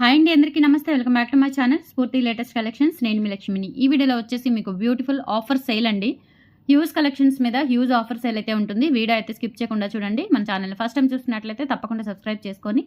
Hi అండి అందరికీ నమస్తే. Welcome back to my channel Spoorthi latest collections. నేను మీ లక్ష్మిని. ఈ వీడియోలో వచ్చేసి మీకు బ్యూటిఫుల్ ఆఫర్ సేల్ అండి. హ్యూజ్ కలెక్షన్స్ మీద హ్యూజ్ ఆఫర్ సేల్ అయితే ఉంటుంది. వీడియో అయితే స్కిప్ చేయకుండా చూడండి. మన ఛానల్ ఫస్ట్ టైం చూసినట్లయితే తప్పకుండా సబ్స్క్రైబ్ చేసుకొని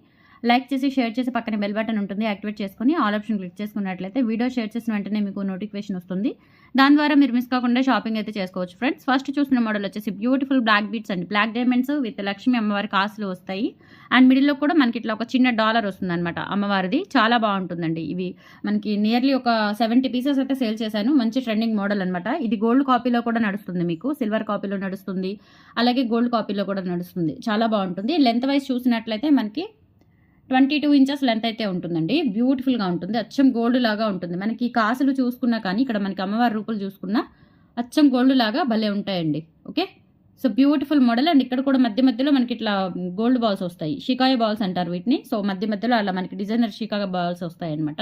లైక్ చేసి షేర్ చేసి పక్కన బెల్ బటన్ ఉంటుంది యాక్టివేట్ చేసుకొని ఆల్ ఆప్షన్ క్లిక్ చేసుకున్నట్లయితే వీడియో షేర్ చేసిన వెంటనే మీకు నోటిఫికేషన్ వస్తుంది. దాని ద్వారా మీరు మిస్ కాకుండా షాపింగ్ అయితే చేసుకోవచ్చు ఫ్రెండ్స్ ఫస్ట్ చూసిన మోడల్ వచ్చేసి beautiful black beats and. Black diamonds with Lakshmi అమ్మవారి కాసులు వస్తాయి. అండ్ మిడిల్లో కూడా మనకి ఇట్లా ఒక చిన్న డాలర్ వస్తుంది అనమాట అమ్మవారిది. చాలా బాగుంటుందండి. ఇవి మనకి నియర్లీ ఒక సెవెంటీ పీసెస్ అయితే సేల్ చేశాను. మంచి ట్రెండింగ్ మోడల్ అనమాట ఇది గోల్డ్ కాపీలో కూడా నడుస్తుంది మీకు. సిల్వర్ కాపీలో నడుస్తుంది. అలాగే గోల్డ్ కాపీలో కూడా నడుస్తుంది. చాలా బాగుంటుంది. లెంత్ వైజ్ చూసినట్లయితే మనకి ట్వంటీ టూ ఇంచెస్ లెంత్ అయితే ఉంటుందండి. బ్యూటిఫుల్గా ఉంటుంది. అచ్చం గోల్డ్ లాగా ఉంటుంది. మనకి కాసులు చూసుకున్నా కానీ ఇక్కడ మనకి అమ్మవారి రూపులు చూసుకున్నా అచ్చం గోల్డ్ లాగా భలే ఉంటాయండి. Okay so beautiful model and ఇక్కడ కూడా మధ్య మధ్యలో మనకి ఇట్లా గోల్డ్ బాల్స్ వస్తాయి. షికాయ బాల్స్ అంటారు వీటిని. సో మధ్య మధ్యలో అలా మనకి డిజైనర్ షికాయ బాల్స్ వస్తాయి అనమాట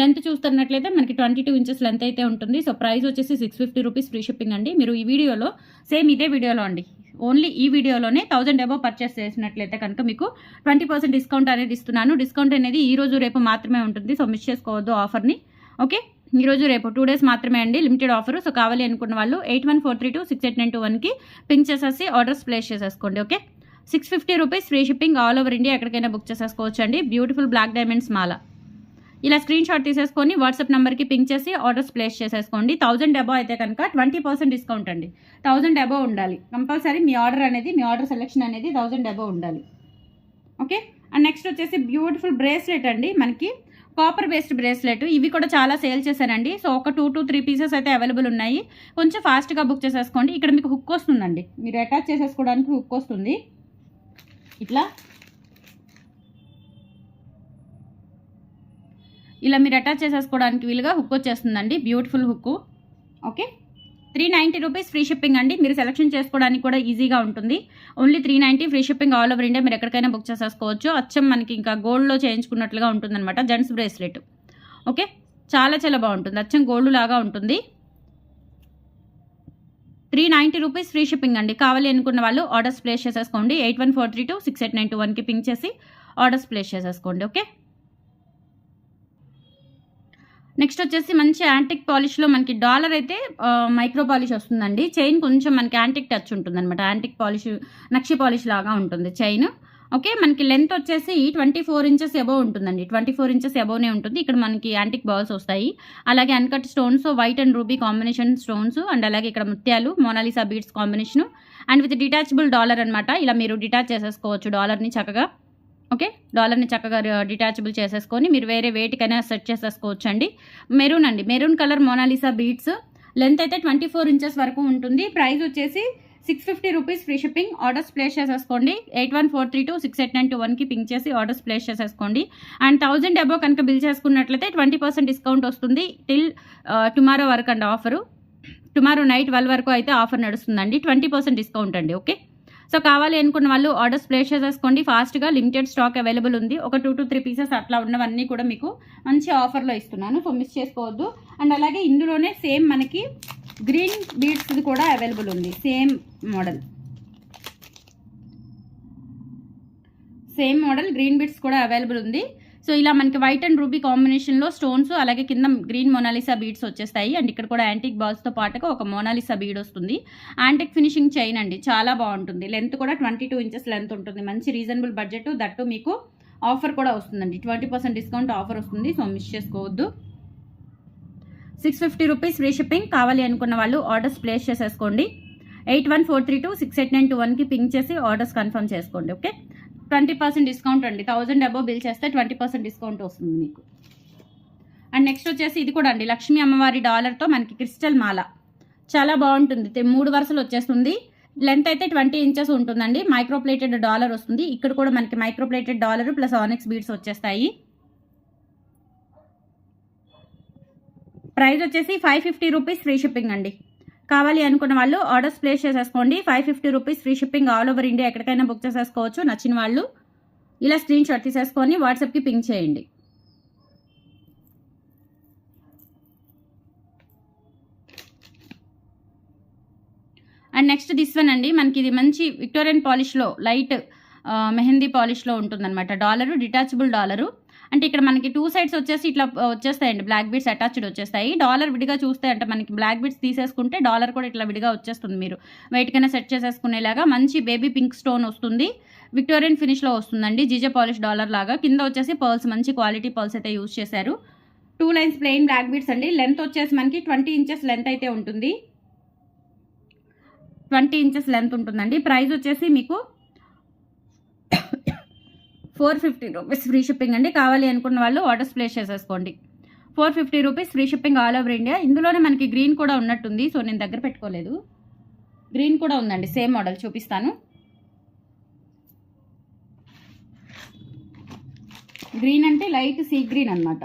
లెంత్ చూస్తున్నట్లయితే మనకి ట్వంటీ టూ ఇంచెస్ లెంత్ అయితే ఉంటుంది. సో ప్రైస్ వచ్చేసి six fifty rupees free shipping అండి. మీరు ఈ వీడియోలో సేమ్ ఇదే వీడియోలో అండి. ఓన్లీ ఈ వీడియోలోనే థౌసండ్ అబో పర్చేస్ చేసినట్లయితే కనుక మీకు ట్వంటీ పర్సెంట్ డిస్కౌంట్ అనేది ఇస్తున్నాను. డిస్కౌంట్ అనేది ఈ రోజు రేపు మాత్రమే ఉంటుంది. సో మిస్ చేసుకోవద్దు ఆఫర్ని. ఓకే? ఈరోజు రేపు టూ డేస్ మాత్రమే అండి. Limited offer. సో కావాలి అనుకున్న వాళ్ళు eight one four three two six eight nine two వన్కి పింక్ చేసేసి ఆర్డర్స్ ప్లేస్ చేసేసుకోండి. Okay? Six fifty rupees free shipping all over India ఎక్కడికైనా బుక్ చేసేసుకోవచ్చు అండి బ్యూటిఫుల్ బ్లాక్ డైమండ్స్ మాల. ఇలా స్క్రీన్ షాట్ తీసేసుకొని వాట్సాప్ నెంబర్కి పింక్ చేసి ఆర్డర్స్ ప్లేస్ చేసేసుకోండి. థౌసండ్ అబో అయితే కనుక ట్వంటీ పర్సెంట్ డిస్కౌంట్ అండి. థౌసండ్ అబో ఉండాలి. కంపల్సరీ మీ ఆర్డర్ అనేది మీ ఆర్డర్ సెలెక్షన్ అనేది థౌసండ్ అబో ఉండాలి. ఓకే అండ్ నెక్స్ట్ వచ్చేసి బ్యూటిఫుల్ బ్రేస్లెట్ అండి మనకి. కాపర్ బేస్డ్ బ్రేస్లెట్ ఇవి కూడా చాలా సేల్ చేశానండి. సో ఒక టూ టూ త్రీ పీసెస్ అయితే అవైలబుల్ ఉన్నాయి. కొంచెం ఫాస్ట్గా బుక్ చేసేసుకోండి. ఇక్కడ మీకు హుక్ వస్తుందండి. మీరు అటాచ్ చేసేసుకోవడానికి హుక్ వస్తుంది. ఇట్లా. ఇలా మీరు అటాచ్ చేసేసుకోవడానికి వీలుగా హుక్ వచ్చేస్తుందండి. Beautiful hook okay three ninety rupees free shipping అండి. మీరు సెలెక్షన్ చేసుకోవడానికి కూడా ఈజీగా ఉంటుంది. Only three ninety free shipping all over India మీరు ఎక్కడికైనా బుక్ చేసేసుకోవచ్చు. అచ్చం మనకి ఇంకా గోల్డ్లో చేయించుకున్నట్లుగా ఉంటుందన్నమాట. జెంట్స్ బ్రేస్లెట్ ఓకే చాలా చాలా బాగుంటుంది. అచ్చం గోల్డ్ లాగా ఉంటుంది. Three ninety rupees free shipping అండి. కావాలి అనుకున్న వాళ్ళు ఆర్డర్స్ ప్లేస్ చేసేసుకోండి. Eight one four three two six eight nine two వన్కి పింక్ చేసి ఆర్డర్స్ ప్లేస్ చేసేసుకోండి. ఓకే నెక్స్ట్ వచ్చేసి మంచి యాంటిక్ పాలిష్లో మనకి డాలర్ అయితే మైక్రో పాలిష్ వస్తుందండి. చైన్ కొంచెం మనకి యాంటిక్ టచ్ ఉంటుంది అనమాట యాంటిక్ పాలిష్ నక్షి పాలిష్ లాగా ఉంటుంది చైన్ ఓకే మనకి లెంత్ వచ్చేసి ట్వంటీ ఫోర్ ఇంచెస్ ఎబో ఉంటుందండి. ట్వంటీ ఫోర్ ఇంచెస్ ఎబోనే ఉంటుంది. ఇక్కడ మనకి యాంటిక్ బాల్స్ వస్తాయి. అలాగే uncut stones white and ruby combination stones and అలాగే ఇక్కడ ముత్యాలు Mona Lisa beads combination and with detachable dollar అనమాట ఇలా మీరు డిటాచ్ చేసేసుకోవచ్చు డాలర్ని చక్కగా. ఓకే? డాలర్ని చక్కగా డిటాచబుల్ చేసేసుకొని మీరు వేరే వేటికైనా సెట్ చేసేసుకోవచ్చు అండి మెరూన్ అండి. Maroon colour Mona Lisa beads length అయితే ట్వంటీ ఫోర్ ఇంచెస్ వరకు ఉంటుంది. ప్రైస్ వచ్చేసి six fifty rupees free shipping. Orders place చేసేసుకోండి. Eight one four three two six eight nine two వన్కి పింక్ చేసి ఆర్డర్స్ ప్లేస్ చేసేసుకోండి. అండ్ థౌజండ్ అబో కనుక bill చేసుకున్నట్లయితే ట్వంటీ పర్సెంట్ డిస్కౌంట్ వస్తుంది. టిల్ టుమారో వరకు అండి ఆఫరు. టుమారో నైట్ ట్వెల్వ్ వరకు అయితే ఆఫర్ నడుస్తుందండి. ట్వంటీ పర్సెంట్ డిస్కౌంట్ అండి. ఓకే? సో కావాలి అనుకున్న వాళ్ళు ఆర్డర్స్ ప్లేస్ చేసేసుకోండి. ఫాస్ట్గా లిమిటెడ్ స్టాక్ అవైలబుల్ ఉంది. ఒక టూ టు త్రీ పీసెస్ అట్లా ఉన్నవన్నీ కూడా మీకు మంచి ఆఫర్లో ఇస్తున్నాను. సో మిస్ చేసుకోవద్దు. అండ్ అలాగే ఇందులోనే సేమ్ మనకి గ్రీన్ బీడ్స్ కూడా అవైలబుల్ ఉంది. Same model. Same model green beads కూడా అవైలబుల్ ఉంది. సో ఇలా మనకి వైట్ అండ్ రూబీ కాంబినేషన్లో స్టోన్స్ అలాగే కింద గ్రీన్ మొనాలిసా బీడ్స్ వచ్చేస్తాయి. అండ్ ఇక్కడ కూడా యాంటిక్ బాల్స్తో పాటుగా ఒక మొనాలిసా బీడ్ వస్తుంది. యాంటిక్ ఫినిషింగ్ చైన్ అండి. చాలా బాగుంటుంది. లెంత్ కూడా ట్వంటీ టూ ఇంచెస్ లెంత్ ఉంటుంది. మంచి రీజనబుల్ బడ్జెట్ దట్టు మీకు ఆఫర్ కూడా వస్తుందండి. ట్వంటీ పర్సెంట్ డిస్కౌంట్ ఆఫర్ వస్తుంది. సో మిస్ చేసుకోవద్దు. Six fifty rupees free shipping కావాలి అనుకున్న వాళ్ళు ఆర్డర్స్ ప్లేస్ చేసేసుకోండి. Eight one four three two six eight nine two వన్కి పింక్ చేసి ఆర్డర్స్ కన్ఫర్మ్ చేసుకోండి. ఓకే ట్వంటీ పర్సెంట్ డిస్కౌంట్ అండి. థౌజండ్ అబోవ్ బిల్ చేస్తే ట్వంటీ పర్సెంట్ డిస్కౌంట్ వస్తుంది మీకు. అండ్ నెక్స్ట్ వచ్చేసి ఇది కూడా అండి. లక్ష్మీ అమ్మవారి డాలర్తో మనకి క్రిస్టల్ మాల. చాలా బాగుంటుంది. మూడు వరుసలు వచ్చేస్తుంది. లెంత్ అయితే ట్వంటీ ఇంచెస్ ఉంటుందండి. మైక్రోప్లేటెడ్ డాలర్ వస్తుంది. ఇక్కడ కూడా మనకి microplated dollar plus onyx beads వచ్చేస్తాయి. ప్రైస్ వచ్చేసి five fifty rupees free shipping అండి. కావాలి అనుకున్న వాళ్ళు ఆర్డర్స్ ప్లేస్ చేసేసుకోండి. Five fifty rupees free shipping all over India ఎక్కడికైనా బుక్ చేసేసుకోవచ్చు. నచ్చిన వాళ్ళు ఇలా స్క్రీన్ షాట్ తీసేసుకొని వాట్సాప్కి పింక్ చేయండి. అండ్ నెక్స్ట్ దిస్ వన్ అండి. మనకి ఇది మంచి విక్టోరియన్ పాలిష్లో లైట్ మెహందీ పాలిష్లో ఉంటుందన్నమాట. Dollar detachable dollar. అంటే ఇక్కడ మనకి టూ సైడ్స్ వచ్చేసి ఇట్లా వచ్చేస్తాయండి. బ్లాక్ బీడ్స్ అటాచ్డ్ వచ్చేస్తాయి. డాలర్ విడిగా చూస్తే అంటే మనకి బ్లాక్ బీడ్స్ తీసేసుకుంటే డాలర్ కూడా ఇట్లా విడిగా వచ్చేస్తుంది మీరు. వెయిట్కైనా సెట్ చేసేసుకునేలాగా మంచి బేబీ పింక్ స్టోన్ వస్తుంది. విక్టోరియన్ ఫినిష్లో వస్తుందండి. జీజే పాలిష్ డాలర్ లాగా. కింద వచ్చేసి పర్ల్స్ మంచి క్వాలిటీ పర్ల్స్ అయితే యూజ్ చేశారు. Two lines plain black beads అండి. లెంత్ వచ్చేసి మనకి ట్వంటీ ఇంచెస్ లెంత్ అయితే ఉంటుంది. ట్వంటీ ఇంచెస్ లెంత్ ఉంటుందండి. ప్రైస్ వచ్చేసి మీకు four fifty rupees free shipping అండి. కావాలి అనుకున్న వాళ్ళు ఆర్డర్స్ ప్లేస్ చేసేసుకోండి. Four fifty rupees free shipping all over India. ఇందులోనే మనకి గ్రీన్ కూడా ఉన్నట్టుంది. సో నేను దగ్గర పెట్టుకోలేదు. గ్రీన్ కూడా ఉందండి. సేమ్ మోడల్ చూపిస్తాను. గ్రీన్ అంటే లైట్ సీ గ్రీన్ అనమాట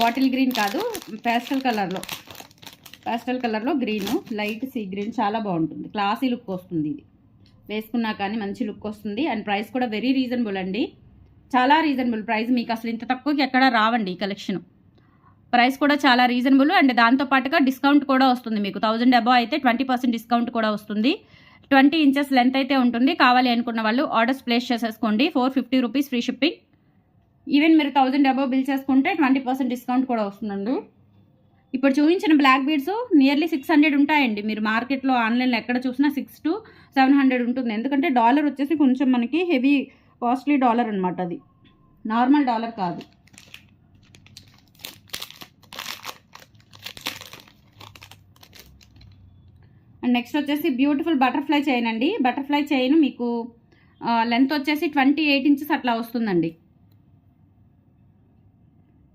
బాటిల్ గ్రీన్ కాదు పేస్టల్ కలర్లో. పేస్టల్ కలర్లో గ్రీన్ లైట్ సీ గ్రీన్. చాలా బాగుంటుంది. క్లాసీ లుక్ వస్తుంది ఇది. వేసుకున్నా కానీ మంచి లుక్ వస్తుంది. అండ్ ప్రైస్ కూడా వెరీ రీజనబుల్ అండి. చాలా రీజనబుల్ ప్రైస్. మీకు అసలు ఇంత తక్కువకి ఎక్కడ రావండి ఈ కలెక్షన్. ప్రైస్ కూడా చాలా రీజనబుల్. అండ్ దాంతో పాటుగా డిస్కౌంట్ కూడా వస్తుంది మీకు. థౌజండ్ అబో అయితే ట్వంటీ పర్సెంట్ డిస్కౌంట్ కూడా వస్తుంది. ట్వంటీ ఇంచెస్ లెంత్ అయితే ఉంటుంది. కావాలి అనుకున్న వాళ్ళు ఆర్డర్స్ ప్లేస్ చేసేసుకోండి. Four fifty rupees free shipping. Even మీరు థౌజండ్ అబో బిల్ చేసుకుంటే ట్వంటీ పర్సెంట్ డిస్కౌంట్ కూడా వస్తుందండి. ఇప్పుడు చూపించిన black beads nearly six hundred ఉంటాయండి. మీరు మార్కెట్లో ఆన్లైన్లో ఎక్కడ చూసినా సిక్స్ టు సెవెన్ హండ్రెడ్ ఉంటుంది. ఎందుకంటే డాలర్ వచ్చేసి కొంచెం మనకి హెవీ కాస్ట్లీ డాలర్ అనమాట అది. నార్మల్ డాలర్ కాదు. అండ్ నెక్స్ట్ వచ్చేసి బ్యూటిఫుల్ బటర్ఫ్లై చైన్ అండి. బటర్ఫ్లై చైన్ మీకు లెంత్ వచ్చేసి ట్వంటీ ఎయిట్ ఇంచెస్ అట్లా వస్తుందండి.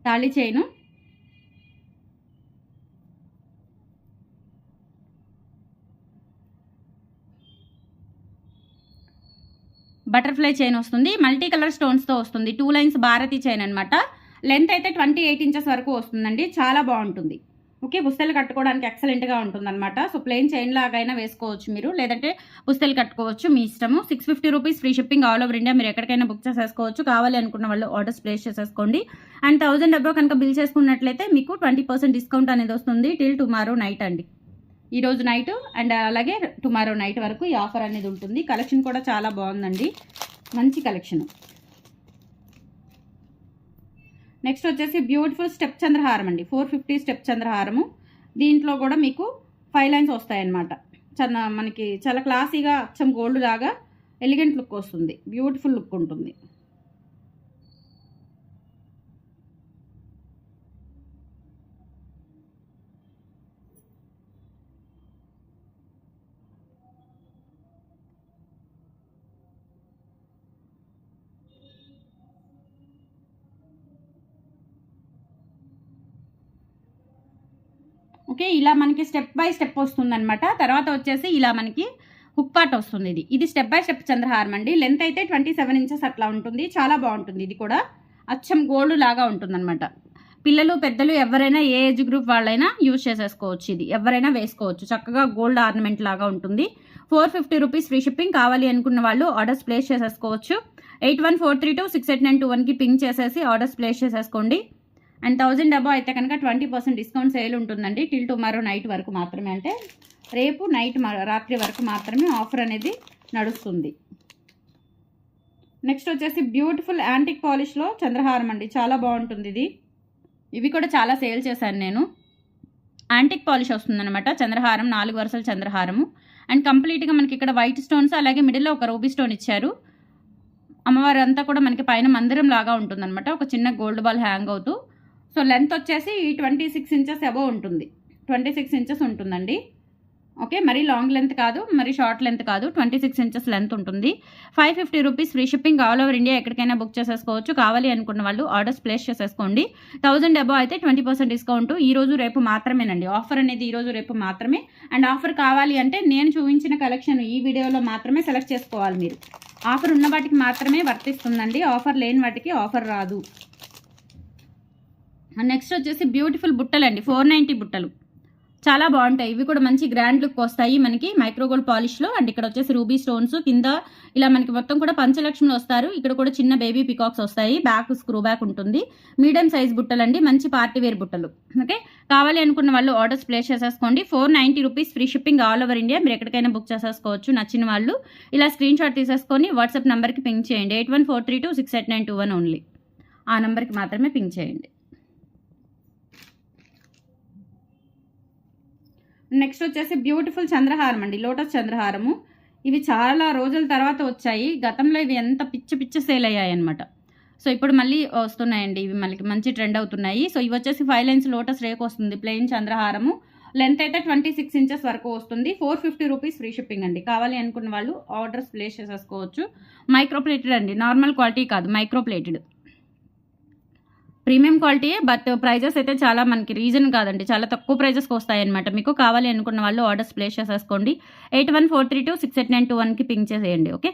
తాళి చైను బటర్ఫ్లై చైన్ వస్తుంది మల్టీ కలర్ స్టోన్స్తో వస్తుంది టూ లైన్స్ భారతి చైన్ అనమాట లెంత్ అయితే ట్వంటీ ఎయిట్ ఇంచెస్ వరకు వస్తుందండి చాలా బాగుంటుంది. ఓకే పుస్తలు కట్టుకోవడానికి ఎక్సలెంట్గా ఉంటుందన్నమాట. సో ప్లెయిన్ చైన్ లాగైనా వేసుకోవచ్చు మీరు లేదంటే పుస్తలు కట్టుకోవచ్చు మీ ఇష్టము. Six fifty rupees free shipping all over India మీరు ఎక్కడికైనా బుక్ చేసేసుకోవచ్చు. కావాలి అనుకున్న వాళ్ళు ఆర్డర్స్ ప్లేస్ చేసేసుకోండి. అండ్ థౌసండ్ డబ్బో కనుక బిల్ చేసుకున్నట్లయితే మీకు ట్వంటీ పర్సెంట్ డిస్కౌంట్ అనేది వస్తుంది టిల్ టుమారో నైట్ అండి. ఈరోజు నైట్ అండ్ అలాగే టుమారో నైట్ వరకు ఈ ఆఫర్ అనేది ఉంటుంది. కలెక్షన్ కూడా చాలా బాగుందండి. మంచి కలెక్షన్ నెక్స్ట్ వచ్చేసి బ్యూటిఫుల్ స్టెప్ చంద్రహారం అండి. ఫోర్ ఫిఫ్టీ స్టెప్ చంద్రహారము దీంట్లో కూడా మీకు ఫైవ్ లైన్స్ వస్తాయన్నమాట. చాలా మనకి చాలా క్లాసీగా అచ్చం గోల్డ్ లాగా ఎలిగెంట్ లుక్ వస్తుంది. బ్యూటిఫుల్ లుక్ ఉంటుంది. ఓకే ఇలా మనకి స్టెప్ బై స్టెప్ వస్తుంది అనమాట తర్వాత వచ్చేసి ఇలా మనకి హుక్ పార్ట్ వస్తుంది ఇది. ఇది స్టెప్ బై స్టెప్ చంద్రహారం అండి. లెంత్ అయితే ట్వంటీ సెవెన్ ఇంచెస్ అట్లా ఉంటుంది. చాలా బాగుంటుంది ఇది కూడా. అచ్చం గోల్డ్ లాగా ఉంటుందన్నమాట. పిల్లలు పెద్దలు ఎవరైనా ఏ ఏజ్ గ్రూప్ వాళ్ళైనా యూజ్ చేసేసుకోవచ్చు ఇది. ఎవరైనా వేసుకోవచ్చు. చక్కగా గోల్డ్ ఆర్నమెంట్ లాగా ఉంటుంది. Four fifty rupees free shipping కావాలి అనుకున్న వాళ్ళు ఆర్డర్స్ ప్లేస్ చేసేసుకోవచ్చు. Eight one four three two six eight nine two వన్కి పింక్ చేసేసి ఆర్డర్స్ ప్లేస్ చేసేసుకోండి. అండ్ థౌజండ్ డబ్బా అయితే కనుక ట్వంటీ పర్సెంట్ డిస్కౌంట్ సేల్ ఉంటుందండి. టిల్ టుమారో నైట్ వరకు మాత్రమే. అంటే రేపు నైట్ రాత్రి వరకు మాత్రమే ఆఫర్ అనేది నడుస్తుంది. నెక్స్ట్ వచ్చేసి బ్యూటిఫుల్ యాంటిక్ పాలిష్లో చంద్రహారం అండి. చాలా బాగుంటుంది ఇది. ఇవి కూడా చాలా సేల్ చేశాను నేను. యాంటిక్ పాలిష్ వస్తుందన్నమాట. చంద్రహారం నాలుగు వరుసల చంద్రహారము. అండ్ కంప్లీట్గా మనకి ఇక్కడ వైట్ స్టోన్స్ అలాగే మిడిల్లో ఒక రూబీ స్టోన్ ఇచ్చారు. అమ్మవారు అంతా కూడా మనకి పైన మందిరం లాగా ఉంటుందన్నమాట. ఒక చిన్న గోల్డ్ బాల్ హ్యాంగ్ అవుతూ సో లెంత్ వచ్చేసి ట్వంటీ సిక్స్ ఇంచెస్ అబవ్ ఉంటుంది. ట్వంటీ సిక్స్ ఇంచెస్ ఉంటుందండి. ఓకే మరీ లాంగ్ లెంత్ కాదు మరీ షార్ట్ లెంత్ కాదు ట్వంటీ సిక్స్ ఇంచెస్ లెంత్ ఉంటుంది. Five fifty rupees free shipping all over India ఎక్కడికైనా బుక్ చేసేసుకోవచ్చు. కావాలి అనుకున్న వాళ్ళు ఆర్డర్స్ ప్లేస్ చేసేసుకోండి. థౌసండ్ అబో అయితే ట్వంటీ పర్సెంట్ డిస్కౌంట్. ఈ రోజు రేపు మాత్రమేనండి. ఆఫర్ అనేది ఈ రోజు రేపు మాత్రమే. అండ్ ఆఫర్ కావాలి అంటే నేను చూపించిన కలెక్షన్ ఈ వీడియోలో మాత్రమే సెలెక్ట్ చేసుకోవాలి మీరు. ఆఫర్ ఉన్న వాటికి మాత్రమే వర్తిస్తుందండి. ఆఫర్ లేని వాటికి ఆఫర్ రాదు. నెక్స్ట్ వచ్చేసి బ్యూటిఫుల్ బుట్టలు అండి ఫోర్ నైంటీ బుట్టలు. చాలా బాగుంటాయి. ఇవి కూడా మంచి గ్రాండ్ లుక్ వస్తాయి మనకి. మైక్రోగోల్డ్ పాలిష్లో అండ్ ఇక్కడ వచ్చేసి రూబీ స్టోన్స్ కింద ఇలా మనకి మొత్తం కూడా పంచలక్ష్మిలు వస్తారు. ఇక్కడ కూడా చిన్న బేబీ పికాక్స్ వస్తాయి. బ్యాక్ స్క్రూ బ్యాక్ ఉంటుంది. మీడియం సైజ్ బుట్టలు అండి మంచి పార్టీ వేర్ బుట్టలు. ఓకే? కావాలి అనుకున్న వాళ్ళు ఆర్డర్స్ ప్లేస్ చేసేసుకోండి. Four ninety rupees free shipping all over India. మీరు ఎక్కడికైనా బుక్ చేసేసుకోవచ్చు. నచ్చిన వాళ్ళు ఇలా స్క్రీన్ షాట్ తీసేసుకొని వాట్సాప్ నెంబర్కి పింక్ చేయండి. Eight one four three two six eight nine two one only. ఆ నెంబర్కి మాత్రమే పింక్ చేయండి. నెక్స్ట్ వచ్చేసి బ్యూటిఫుల్ చంద్రహారం అండి లోటస్ చంద్రహారము. ఇవి చాలా రోజుల తర్వాత వచ్చాయి. గతంలో ఇవి ఎంత పిచ్చ పిచ్చ సేల్ అయ్యాయి అనమాట సో ఇప్పుడు మళ్ళీ వస్తున్నాయండి. ఇవి మనకి మంచి ట్రెండ్ అవుతున్నాయి. సో ఇవి వచ్చేసి ఫైవ్ లైన్స్ లోటస్ రేక్ వస్తుంది ప్లెయిన్ చంద్రహారము. లెంత్ అయితే ట్వంటీ సిక్స్ ఇంచెస్ వరకు వస్తుంది. Four fifty rupees free shipping అండి. కావాలి అనుకున్న వాళ్ళు ఆర్డర్స్ ప్లేస్ చేసేసుకోవచ్చు. మైక్రోప్లేటెడ్ అండి. నార్మల్ క్వాలిటీ కాదు microplated premium quality but prices అయితే చాలా మనకి రీజన్ కాదండి. చాలా తక్కువ ప్రైజెస్కి వస్తాయన్నమాట మీకు కావాలి అనుకున్న వాళ్ళు ఆర్డర్స్ ప్లేస్ చేసేసుకోండి. Eight one four three two six eight nine two వన్కి పింక్ చేసేయండి ఓకే?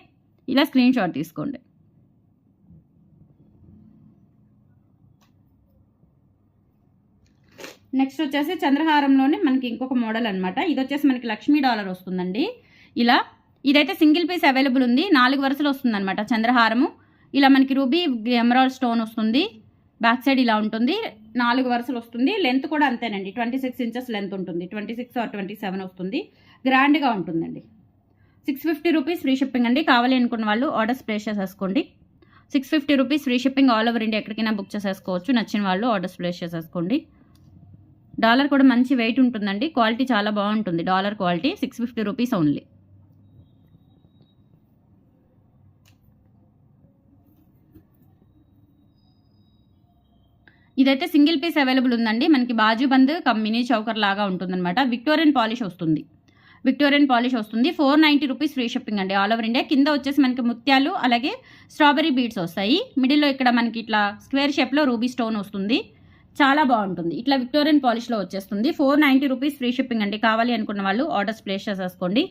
ఇలా స్క్రీన్ షాట్ తీసుకోండి. నెక్స్ట్ వచ్చేసి చంద్రహారంలోనే మనకి ఇంకొక మోడల్ అనమాట ఇది వచ్చేసి మనకి లక్ష్మీ డాలర్ వస్తుందండి. ఇలా ఇదైతే సింగిల్ పీస్ అవైలబుల్ ఉంది. నాలుగు వరుసలు వస్తుందన్నమాట చంద్రహారము. ఇలా మనకి రూబీ ఎమరాల్డ్ స్టోన్ వస్తుంది. బ్యాక్ సైడ్ ఇలా ఉంటుంది. నాలుగు వరుసలు వస్తుంది. లెంత్ కూడా అంతేనండి. ట్వంటీ సిక్స్ ఇంచెస్ లెంత్ ఉంటుంది. Twenty six or twenty seven వస్తుంది. గ్రాండ్గా ఉంటుందండి. Six fifty rupees free shipping అండి. కావాలి అనుకున్న వాళ్ళు ఆర్డర్స్ ప్లేస్ చేసేసుకోండి. Six fifty rupees free shipping all over India ఎక్కడికైనా బుక్ చేసేసుకోవచ్చు. నచ్చిన వాళ్ళు ఆర్డర్స్ ప్లేస్ చేసేసుకోండి. డాలర్ కూడా మంచి వెయిట్ ఉంటుందండి. క్వాలిటీ చాలా బాగుంటుంది. Dollar quality six fifty rupees only. ఇదైతే సింగిల్ పీస్ అవైలబుల్ ఉందండి. మనకి బాజుబంద్ కమ్ మినీ చౌకర్ లాగా ఉంటుందన్నమాట. విక్టోరియన్ పాలిష్ వస్తుంది. విక్టోరియన్ పాలిష్ వస్తుంది. Four ninety rupees free shipping అండి. All over India. కింద వచ్చేసి మనకి ముత్యాలు అలాగే స్ట్రాబెరీ బీడ్స్ వస్తాయి. మిడిల్లో ఇక్కడ మనకి ఇట్లా స్క్వేర్ షేప్లో రూబీ స్టోన్ వస్తుంది. చాలా బాగుంటుంది. ఇట్లా విక్టోరియన్ పాలిష్లో వచ్చేస్తుంది. Four ninety rupees free shipping అండి. కావాలి అనుకున్న వాళ్ళు ఆర్డర్స్ ప్లేస్ చేసేసుకోండి.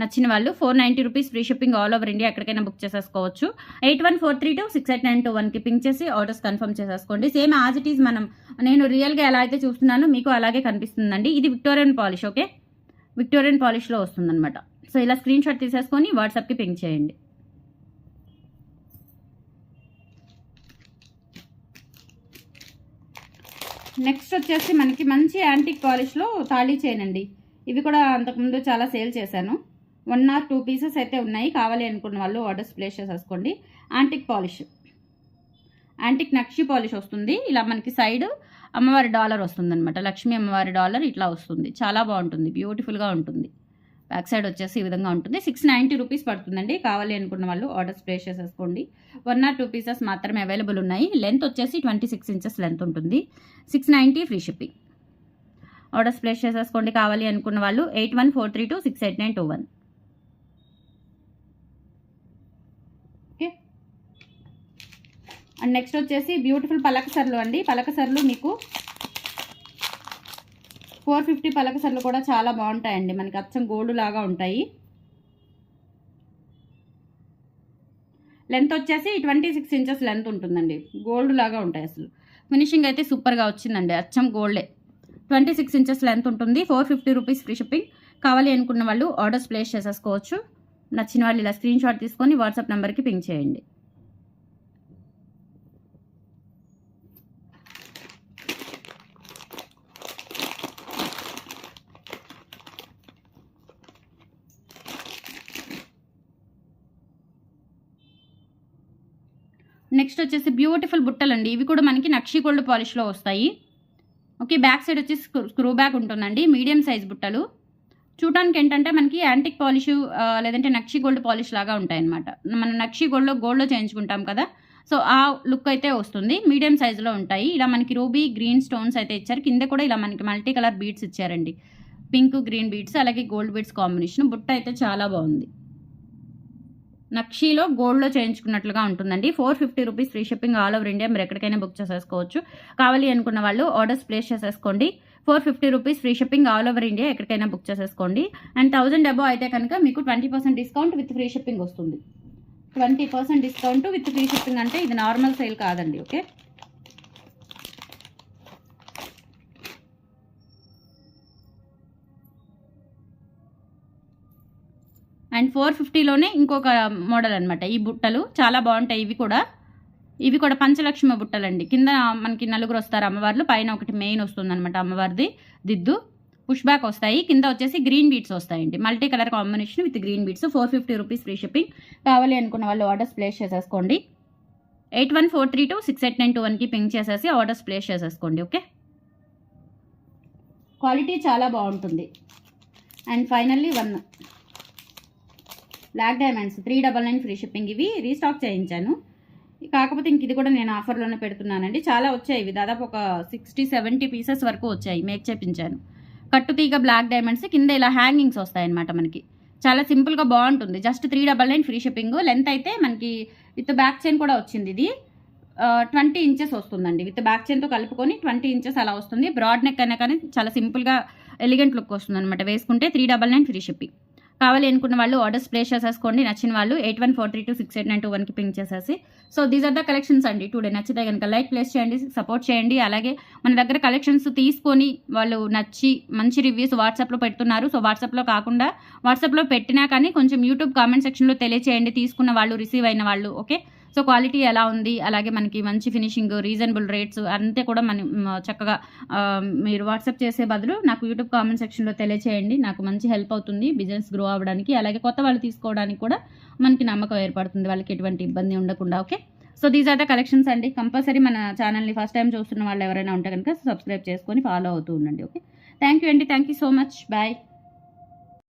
నచ్చిన వాళ్ళు four ninety rupees free shipping all over India ఎక్కడికైనా బుక్ చేసేసుకోవచ్చు. Eight one four three two six eight nine two వన్కి పింక్ చేసి ఆర్డర్స్ కన్ఫర్మ్ చేసేసుకోండి. సేమ్ యాజ్ ఇట్ ఈజ్ మనం నేను రియల్గా ఎలా అయితే చూస్తున్నానో మీకు అలాగే కనిపిస్తుందండి. ఇది విక్టోరియన్ పాలిష్ ఓకే? విక్టోరియన్ పాలిష్లో వస్తుందన్నమాట. సో ఇలా స్క్రీన్ షాట్ తీసేసుకొని వాట్సాప్కి పింక్ చేయండి. నెక్స్ట్ వచ్చేసి మనకి మంచి యాంటిక్ పాలిష్లో తాళీ చైన్ అండి. ఇవి కూడా అంతకుముందు చాలా సేల్ చేశాను. వన్ ఆర్ టూ పీసెస్ అయితే ఉన్నాయి. కావాలి అనుకున్న వాళ్ళు ఆర్డర్స్ ప్లేస్ చేసేసుకోండి. యాంటిక్ పాలిష్ యాంటిక్ నక్షి పాలిష్ వస్తుంది. ఇలా మనకి సైడ్ అమ్మవారి డాలర్ వస్తుంది అనమాట లక్ష్మీ అమ్మవారి డాలర్ ఇట్లా వస్తుంది. చాలా బాగుంటుంది. బ్యూటిఫుల్గా ఉంటుంది. బ్యాక్ సైడ్ వచ్చేసి ఈ విధంగా ఉంటుంది. సిక్స్ నైంటీ రూపీస్ పడుతుందండి. కావాలి అనుకున్న వాళ్ళు ఆర్డర్స్ ప్లేస్ చేసేసుకోండి. వన్ ఆర్ టూ పీసెస్ మాత్రమే అవైలబుల్ ఉన్నాయి. లెంత్ వచ్చేసి ట్వంటీ సిక్స్ ఇంచెస్ లెంత్ ఉంటుంది. Six ninety free shipping orders place చేసేసుకోండి. కావాలి అనుకున్న వాళ్ళు eight one four three two six eight nine two one and next వచ్చేసి బ్యూటిఫుల్ పలకసర్లు అండి. పలకసర్లు మీకు ఫోర్ ఫిఫ్టీ పలకసర్లు కూడా చాలా బాగుంటాయండి. మనకి అచ్చం గోల్డ్ లాగా ఉంటాయి. లెంత్ వచ్చేసి ట్వంటీ సిక్స్ ఇంచెస్ లెంత్ ఉంటుందండి. గోల్డ్ లాగా ఉంటాయి అసలు. ఫినిషింగ్ అయితే సూపర్గా వచ్చిందండి. అచ్చం గోల్డే. ట్వంటీ సిక్స్ ఇంచెస్ లెంత్ ఉంటుంది. Four fifty rupees free shipping. కావాలి అనుకున్న వాళ్ళు ఆర్డర్స్ ప్లేస్ చేసేసుకోవచ్చు. నచ్చిన వాళ్ళు ఇలా స్క్రీన్ షాట్ తీసుకొని వాట్సాప్ నెంబర్కి పింక్ చేయండి. నెక్స్ట్ వచ్చేసి బ్యూటిఫుల్ బుట్టలు అండి ఇవి కూడా మనకి నక్షి గోల్డ్ పాలిష్లో వస్తాయి. ఓకే బ్యాక్ సైడ్ వచ్చి స్క్రూ బ్యాక్ ఉంటుందండి. మీడియం సైజ్ బుట్టలు. చూడటానికి ఏంటంటే మనకి యాంటిక్ పాలిష్ లేదంటే నక్షి గోల్డ్ పాలిష్ లాగా ఉంటాయి అనమాట మన నక్షి గోల్డ్లో గోల్డ్లో చేయించుకుంటాం కదా. సో ఆ లుక్ అయితే వస్తుంది. మీడియం సైజులో ఉంటాయి. ఇలా మనకి రూబీ గ్రీన్ స్టోన్స్ అయితే ఇచ్చారు. కింద కూడా ఇలా మనకి మల్టీ కలర్ బీడ్స్ ఇచ్చారండి. పింక్ గ్రీన్ బీడ్స్ అలాగే గోల్డ్ బీడ్స్ కాంబినేషన్. బుట్ట అయితే చాలా బాగుంది. నక్షీలో గోల్డ్లో చేయించుకున్నట్లుగా ఉంటుందండి. Four fifty rupees free shipping all over India మీరు ఎక్కడికైనా బుక్ చేసేసుకోవచ్చు. కావాలి అనుకున్న వాళ్ళు ఆర్డర్స్ ప్లేస్ చేసేసుకోండి. Four fifty rupees free shipping all over India ఎక్కడికైనా బుక్ చేసేసుకోండి. అండ్ థౌజండ్ అబో అయితే కనుక మీకు twenty percent discount with free shipping వస్తుంది. Twenty percent discount with free shipping అంటే ఇది నార్మల్ సేల్ కాదండి ఓకే? అండ్ ఫోర్ ఫిఫ్టీలోనే ఇంకొక మోడల్ అనమాట ఈ బుట్టలు చాలా బాగుంటాయి. ఇవి కూడా. ఇవి కూడా పంచలక్ష్మి బుట్టలండి. కింద మనకి నలుగురు వస్తారు అమ్మవార్లు పైన ఒకటి మెయిన్ వస్తుంది అనమాట అమ్మవారిది దిద్దు. పుష్ బ్యాక్ వస్తాయి. కింద వచ్చేసి గ్రీన్ బీట్స్ వస్తాయండి. Multi colour combination with green beads. Four fifty rupees free shipping. కావాలి అనుకున్న వాళ్ళు ఆర్డర్స్ ప్లేస్ చేసేసుకోండి. Eight one four three two six eight nine two వన్కి పింక్ చేసేసి ఆర్డర్స్ ప్లేస్ చేసేసుకోండి. ఓకే? క్వాలిటీ చాలా బాగుంటుంది. And finally one black diamonds three double nine free shipping ఇవి రీస్టాక్ చేయించాను. కాకపోతే ఇంక ఇది కూడా నేను ఆఫర్లోనే పెడుతున్నానండి. చాలా వచ్చాయి ఇవి. దాదాపు ఒక సిక్స్టీ సెవెంటీ పీసెస్ వరకు వచ్చాయి. మేక్ చేపించాను. కట్టుతీగ బ్లాక్ డైమండ్స్ కింద ఇలా హ్యాంగింగ్స్ వస్తాయన్నమాట మనకి. చాలా సింపుల్గా బాగుంటుంది. Just three double nine free shipping length అయితే మనకి విత్ బ్యాక్ చైన్ కూడా వచ్చింది ఇది. ట్వంటీ ఇంచెస్ వస్తుందండి. విత్ బ్యాక్ చైన్తో కలుపుకొని ట్వంటీ ఇంచెస్ అలా వస్తుంది. బ్రాడ్ నెక్ అయినా కానీ చాలా సింపుల్గా ఎలిగెంట్ లుక్ వస్తుంది అనమాట వేసుకుంటే three double nine free shipping కావాలి అనుకున్న వాళ్ళు ఆర్డర్స్ ప్లేస్ చేసేసుకోండి. నచ్చిన వాళ్ళు eight one four three two six eight nine two వన్కి పింక్ చేసేసి. So these are the collections అండి. టుడే నచ్చితే కనుక లైక్ ప్లేస్ చేయండి సపోర్ట్ చేయండి. అలాగే మన దగ్గర కలెక్షన్స్ తీసుకొని వాళ్ళు నచ్చి మంచి రివ్యూస్ వాట్సాప్లో పెడుతున్నారు. సో వాట్సాప్లో కాకుండా వాట్సాప్లో పెట్టినా కానీ కొంచెం యూట్యూబ్ కామెంట్ సెక్షన్లో తెలియచేయండి. తీసుకున్న వాళ్ళు రిసీవ్ అయిన వాళ్ళు ఓకే సో క్వాలిటీ ఎలా ఉంది? అలాగే మనకి మంచి ఫినిషింగ్ రీజనబుల్ రేట్స్ అంతే కూడా మన చక్కగా మీరు వాట్సాప్ చేసే బదులు నాకు యూట్యూబ్ కామెంట్ సెక్షన్లో తెలియచేయండి. నాకు మంచి హెల్ప్ అవుతుంది బిజినెస్ గ్రో అవ్వడానికి. అలాగే కొత్త వాళ్ళు తీసుకోవడానికి కూడా మనకి నమ్మకం ఏర్పడుతుంది. వాళ్ళకి ఎటువంటి ఇబ్బంది ఉండకుండా okay? So these are the collections అండి. కంపల్సరీ మన ఛానల్ని ఫస్ట్ టైం చూస్తున్న వాళ్ళు ఎవరైనా ఉంటే కనుక సబ్స్క్రైబ్ చేసుకొని ఫాలో అవుతూ ఉండండి ఓకే? థ్యాంక్ యూ అండి. Thank you so much bye